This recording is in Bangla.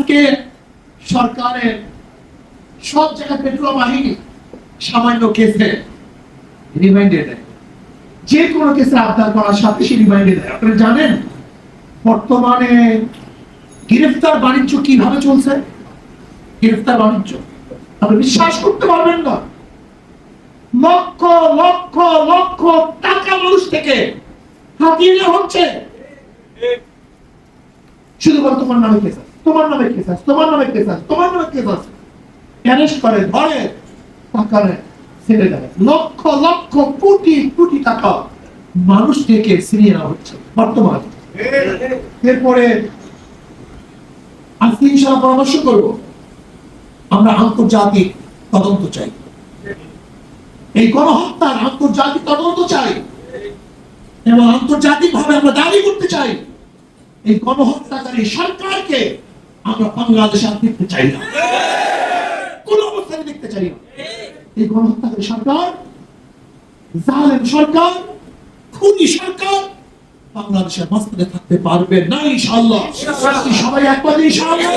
আজকে সরকারের সব জায়গায় পেট্রোল বাহিনী সামান্য কেসে রিমাইন্ডে দেয়। যে কোনো কেসে আবদার করার সাথে সে রিমাইন্ডে দেয়। আপনারা জানেন বর্তমানে গ্রেফতার বাণিজ্য কীভাবে চলছে? গ্রেফতার বাণিজ্য। আপনি বিশ্বাস করতে পারবেন না। লক্ষ লক্ষ লক্ষ টাকা মানুষ থেকে হাতিয়ে হচ্ছে। শুধু বর্তমান নামে কেস তোমার নামে কেস আছে, তোমার নামে কেস আছে, তোমার নামে কেস আছে। অ্যারেস্ট করে? ধরে টাকা ছেড়ে দেয়। লক্ষ লক্ষ, কোটি কোটি টাকা মানুষ থেকে ছিনিয়ে নেওয়া হচ্ছে বর্তমানে। এরপরে আজকে ইনশাআল্লাহ পরামর্শ করব, আমরা আন্তর্জাতিক তদন্ত চাই। এই গণহত্যার আন্তর্জাতিক তদন্ত চাই। এবং আন্তর্জাতিক ভাবে আমরা দাবি করতে চাই, এই গণহত্যাকারী সরকারকে আমরা বাংলাদেশে আর দেখতে চাই না। কোন অবস্থায় দেখতে চাই না। এই গণহত্যাকারী সরকার জালেম সরকার খুনি সরকার বাংলাদেশের মাঝখানে থাকতে পারবে না ইনশাআল্লাহ। সবাই একবার ইনশাআল্লাহ।